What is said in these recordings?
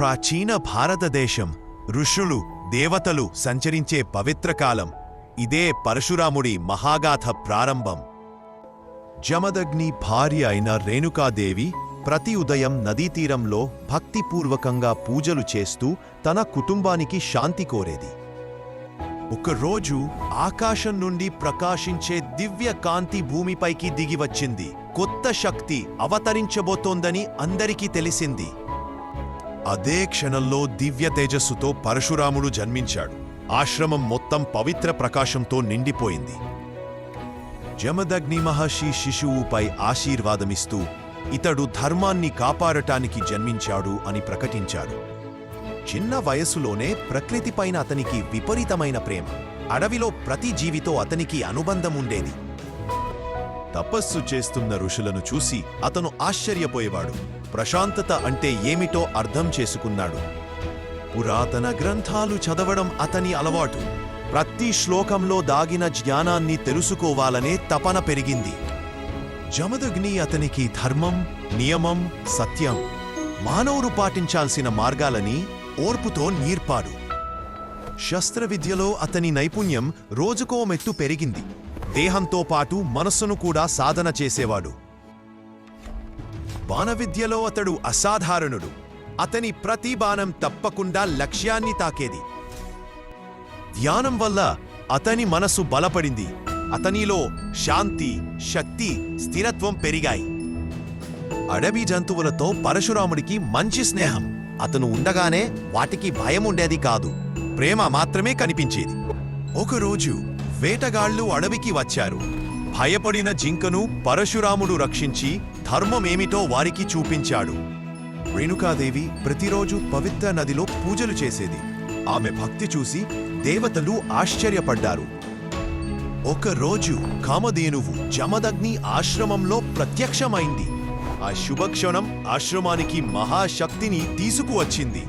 ప్రాచీన భారతదేశం ఋషులు దేవతలు సంచరించే పవిత్ర కాలం. ఇదే పరశురాముడి మహాగాథ ప్రారంభం. జమదగ్ని భార్య అయిన రేణుకాదేవి ప్రతి ఉదయం నదీతీరంలో భక్తిపూర్వకంగా పూజలు చేస్తూ తన కుటుంబానికి శాంతి కోరేది. ఒకరోజు ఆకాశం నుండి ప్రకాశించే దివ్య కాంతి భూమిపైకి దిగివచ్చింది కొత్త శక్తి అవతరించబోతోందని అందరికీ తెలిసింది. అదే క్షణంలో దివ్య తేజస్సుతో పరశురాముడు జన్మించాడు. ఆశ్రమం మొత్తం పవిత్ర ప్రకాశంతో నిండిపోయింది. జమదగ్ని మహర్షి శిశువుపై ఆశీర్వాదమిస్తూ ఇతడు ధర్మాన్ని కాపాడటానికి జన్మించాడు అని ప్రకటించాడు. చిన్న వయస్సులోనే ప్రకృతిపైన అతనికి విపరీతమైన ప్రేమ. అడవిలో ప్రతి జీవితో అతనికి అనుబంధం ఉండేది. తపస్సు చేస్తున్న ఋషులను చూసి అతను ఆశ్చర్యపోయేవాడు. ప్రశాంతత అంటే ఏమిటో అర్థం చేసుకున్నాడు. పురాతన గ్రంథాలు చదవడం అతని అలవాటు. ప్రతి శ్లోకంలో దాగిన జ్ఞానాన్ని తెలుసుకోవాలనే తపన పెరిగింది. జమదగ్ని అతనికి ధర్మం నియమం సత్యం మానవుడు పాటించాల్సిన మార్గాలని ఓర్పుతో నీర్పాడు. శస్త్రవిద్యలో అతని నైపుణ్యం రోజుకో మెట్టు పెరిగింది. దేహంతో పాటు మనస్సును కూడా సాధన చేసేవాడు. బాణవిద్యలో అతడు అసాధారణుడు. అతని ప్రతి బాణం తప్పకుండా లక్ష్యాన్ని తాకేది. ధ్యానం వల్ల అతని మనసు బలపడింది. అతనిలో శాంతి శక్తి స్థిరత్వం పెరిగాయి. అడవి జంతువులతో పరశురాముడికి మంచి స్నేహం. అతను ఉండగానే వాటికి భయం ఉండేది కాదు. ప్రేమ మాత్రమే కనిపించేది. ఒకరోజు వేటగాళ్ళు అడవికి వచ్చారు. భయపడిన జింకను పరశురాముడు రక్షించి ధర్మమేమిటో వారికి చూపించాడు. రేణుకాదేవి ప్రతిరోజు పవిత్ర నదిలో పూజలు చేసేది. ఆమె భక్తి చూసి దేవతలు ఆశ్చర్యపడ్డారు. ఒకరోజు కామధేనువు జమదగ్ని ఆశ్రమంలో ప్రత్యక్షమైంది. ఆ శుభక్షణం ఆశ్రమానికి మహాశక్తిని తీసుకువచ్చింది.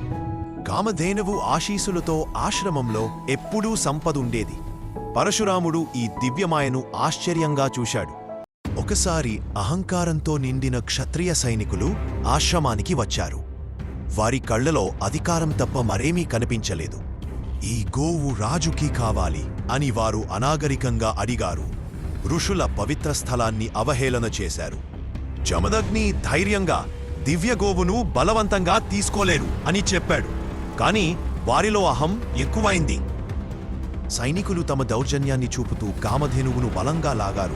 కామధేనువు ఆశీసులతో ఆశ్రమంలో ఎప్పుడూ సంపదుండేది. పరశురాముడు ఈ దివ్యమాయను ఆశ్చర్యంగా చూశాడు. ఒకసారి అహంకారంతో నిండిన క్షత్రియ సైనికులు ఆశ్రమానికి వచ్చారు. వారి కళ్ళలో అధికారం తప్ప మరేమీ కనిపించలేదు. ఈ గోవు రాజుకి కావాలి అని వారు అనాగరికంగా అడిగారు. ఋషుల పవిత్ర స్థలాన్ని అవహేళన చేశారు. జమదగ్ని ధైర్యంగా దివ్య గోవును బలవంతంగా తీసుకోలేరు అని చెప్పాడు. కాని వారిలో అహం ఎక్కువైంది. సైనికులు తమ దౌర్జన్యాన్ని చూపుతూ కామధేనువును బలంగా లాగారు.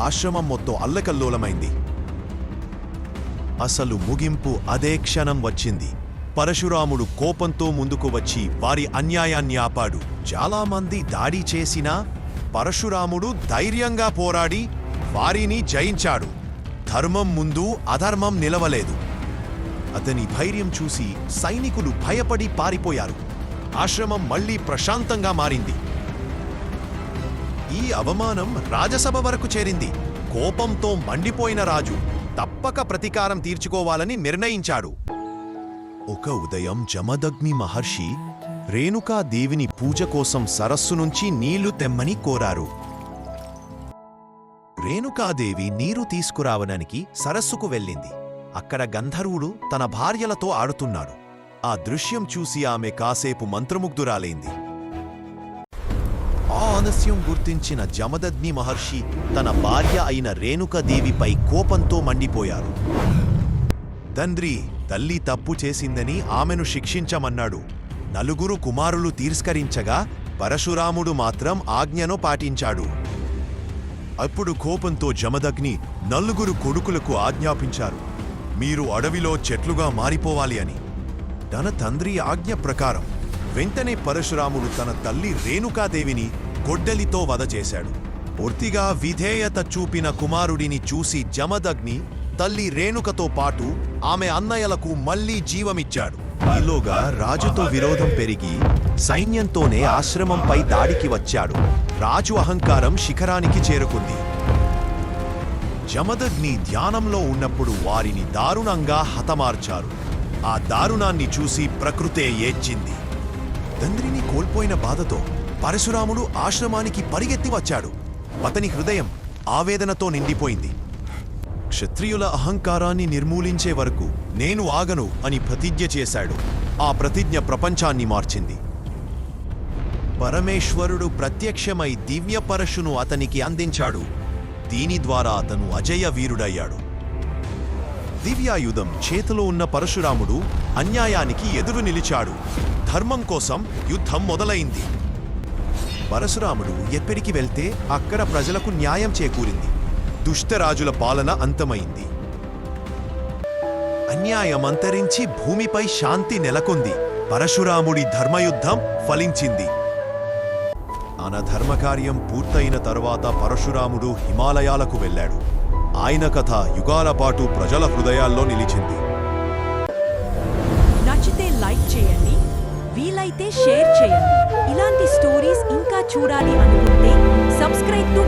ఆశ్రమం మొత్తం అల్లకల్లోలమైంది. అసలు ముగింపు అదే క్షణం వచ్చింది. పరశురాముడు కోపంతో ముందుకు వచ్చి వారి అన్యాయాన్ని ఆపాడు. చాలామంది దాడి చేసినా పరశురాముడు ధైర్యంగా పోరాడి వారిని జయించాడు. ధర్మం ముందు అధర్మం నిలవలేదు. అతని ధైర్యం చూసి సైనికులు భయపడి పారిపోయారు. ఆశ్రమం మళ్ళీ ప్రశాంతంగా మారింది. ఈ అవమానం రాజసభ వరకు చేరింది. కోపంతో మండిపోయిన రాజు తప్పక ప్రతీకారం తీర్చుకోవాలని నిర్ణయించాడు. ఒక ఉదయం జమదగ్ని మహర్షి రేణుకాదేవిని పూజ కోసం సరస్సు నుంచి నీళ్ళు తెమ్మని కోరారు. రేణుకాదేవి నీరు తీసుకురావడానికి సరస్సుకు వెళ్ళింది. అక్కడ గంధర్వుడు తన భార్యలతో ఆడుతున్నాడు. ఆ దృశ్యం చూసి ఆమె కాసేపు మంత్రముగ్ధురాలైంది. ఆ ఆలస్యం గుర్తించిన జమదగ్ని మహర్షి తన భార్య అయిన రేణుకదేవిపై కోపంతో మండిపోయారు. తండ్రి తల్లి తప్పు చేసిందని ఆమెను శిక్షించమన్నాడు. నలుగురు కుమారులు తిరస్కరించగా పరశురాముడు మాత్రం ఆజ్ఞను పాటించాడు. అప్పుడు కోపంతో జమదగ్ని నలుగురు కొడుకులకు ఆజ్ఞాపించారు. మీరు అడవిలో చెట్లుగా మారిపోవాలి అని. తన తండ్రి ఆజ్ఞ ప్రకారం వెంటనే పరశురాముడు తన తల్లి రేణుకాదేవిని గొడ్డలితో వధ చేశాడు. పూర్తిగా విధేయత చూపిన కుమారుడిని చూసి జమదగ్ని తల్లి రేణుకతో పాటు ఆమె అన్నయ్యలకు మళ్ళీ జీవమిచ్చాడు. ఈలోగా రాజుతో విరోధం పెరిగి సైన్యంతోనే ఆశ్రమంపై దాడికి వచ్చాడు. రాజు అహంకారం శిఖరానికి చేరుకుంది. జమదగ్ని ధ్యానంలో ఉన్నప్పుడు వారిని దారుణంగా హతమార్చారు. ఆ దారుణాన్ని చూసి ప్రకృతే ఏడ్చింది. తండ్రిని కోల్పోయిన బాధతో పరశురాముడు ఆశ్రమానికి పరిగెత్తి వచ్చాడు. అతని హృదయం ఆవేదనతో నిండిపోయింది. క్షత్రియుల అహంకారాన్ని నిర్మూలించే వరకు నేను ఆగను అని ప్రతిజ్ఞ చేశాడు. ఆ ప్రతిజ్ఞ ప్రపంచాన్ని మార్చింది. పరమేశ్వరుడు ప్రత్యక్షమై దివ్య పరశును అతనికి అందించాడు. దీని ద్వారా అతను అజయ వీరుడయ్యాడు. దివ్యాయుధం చేతిలో ఉన్న పరశురాముడు అన్యాయానికి ఎదురు నిలిచాడు. ధర్మం కోసం యుద్ధం మొదలైంది. పరశురాముడు ఎక్కడికి వెళ్తే అక్కడ ప్రజలకు న్యాయం చేకూరింది. దుష్టరాజుల పాలన అంతమైంది. అన్యాయం అంతరించి భూమిపై శాంతి నెలకొంది. పరశురాముడి ధర్మయుద్ధం ఫలించింది. ఆయన ధర్మకార్యం పూర్తయిన తర్వాత పరశురాముడు హిమాలయాలకు వెళ్ళాడు. ఆయన కథ యుగాల పాటు ప్రజల హృదయాల్లో నిలిచింది. నచ్చితే లైక్ చేయండి వీలైతే షేర్ చేయండి. ఇలాంటి స్టోరీస్ ఇంకా చూడాలి అనుకుంటే సబ్స్క్రైబ్ టు